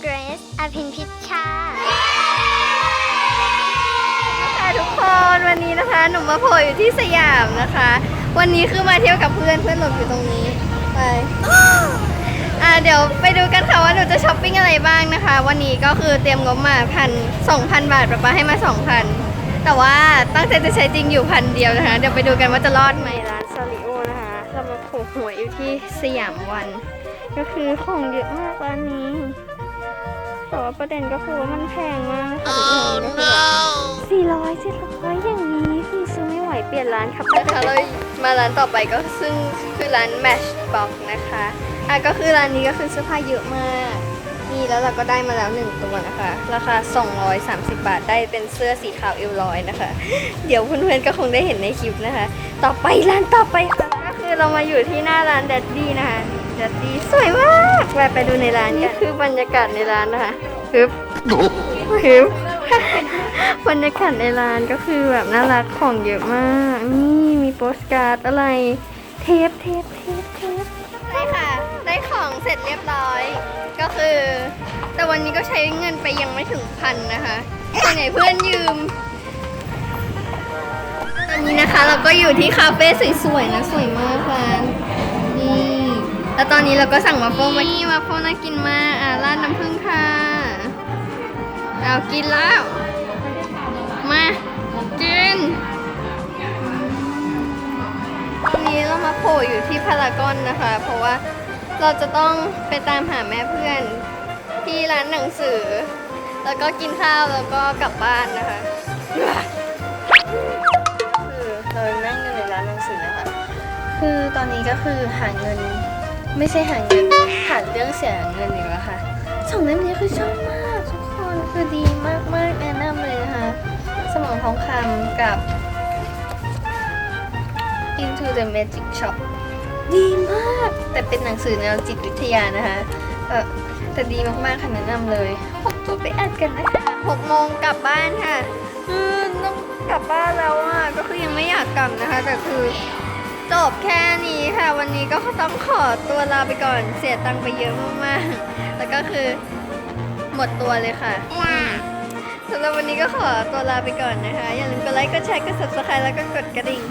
เกรซอภินพิชชาค่ะทุกคนวันนี้นะคะ หนูมาโผล่อยู่ที่สยามนะคะ วันนี้คือมาเที่ยวกับเพื่อนเพื่อนหลบอยู่ตรงนี้ไปอ่าเดี๋ยวไปดูกันค่ะว่าหนูจะช้อปปิ้งอะไรบ้างนะคะ วันนี้ก็คือเตรียมงบมาพันสองพันบาทป๊าป๊าให้มาสองพันแต่ว่าตั้งใจจะใช้จริงอยู่พันเดียวนะคะ เดี๋ยวไปดูกันว่าจะรอดไหมร้า มาโผล่หัวอยู่ที่สยามวัน ก็คือของเยอะมากร้านนี้ แต่ว่าประเด็นก็คือว่ามันแพงมากนะคะทุกคนก็คือแบบสี่ร้อยเจ็ดร้อยอย่างนี้คือซื้อไม่ไหวเปลี่ยนร้านครับนะคะเรามาร้านต่อไปก็ซึ่งคือร้าน Matchbox นะคะอะก็คือร้านนี้ก็คือเสื้อผ้าเยอะมากนี่แล้วเราก็ได้มาแล้วหนึ่งตัวนะคะ ราคา 230 บาทได้เป็นเสื้อสีขาวเอวลอยนะคะ เดี๋ยวเพื่อนๆก็คงได้เห็นในคลิปนะคะ ต่อไปร้านต่อไปค่ะก็คือ เรามาอยู่ที่หน้าร้าน Daddy นะคะแดดดี้สวยมากแวะไปดูในร้านกันคือบรรยากาศในร้านนะคะฮึบฮึบบรรยากาศในร้านก็คือแบบน่ารักของเยอะมากนี่มีโปสการ์ดอะไร เทปเทปเทปเทปได้ค่ะ ได้ของเสร็จเรียบร้อย ก็คือ แต่วันนี้ก็ใช้เงินไปยังไม่ถึงพันนะคะส่วนใหญ่เพื่อนยืม อนนี้นะคะเราก็อยู่ที่คาเฟ่สวยๆนะสวยมากค่ะนี่แล้วตอนนี้เราก็สั่งมาโฟมานี่มาโฟน่ากินมากอะราดน้ำผึ้งค่ะเอากินแล้วมากินวันนี้เรามาโผล่อยู่ที่พารากอนนะคะ เพราะว่าเราจะต้องไปตามหาแม่เพื่อนที่ร้านหนังสือ แล้วก็กินข้าวแล้วก็กลับบ้านนะคะ คือตอนนี้ก็คือหาเงิน ไม่ใช่หาเงินหาเรื่องเสียเงินอยู่แล้วค่ะสองเล่มนี้คือชอบมากทุกคนคือดีมากๆแนะนำเลยนะคะสมองทองคำกับ Into the Magic Shop ดีมาก แต่เป็นหนังสือแนวจิตวิทยานะคะเออแต่ดีมากๆค่ะแนะนำเลยขอตัวไปอ่านกันนะคะหกโมงกลับบ้านค่ะคือต้องกลับบ้านแล้วอะก็คือยังไม่อยากกลับนะคะ แต่คือ จบแค่นี้ค่ะ วันนี้ก็ต้องขอตัวลาไปก่อนเสียตังค์ไปเยอะมากๆ แล้วก็คือหมดตัวเลยค่ะสำหรับวันนี้ก็ขอตัวลาไปก่อนนะคะ อย่าลืมกดไลค์กดแชร์กด subscribe แล้วก็กดกระดิ่ง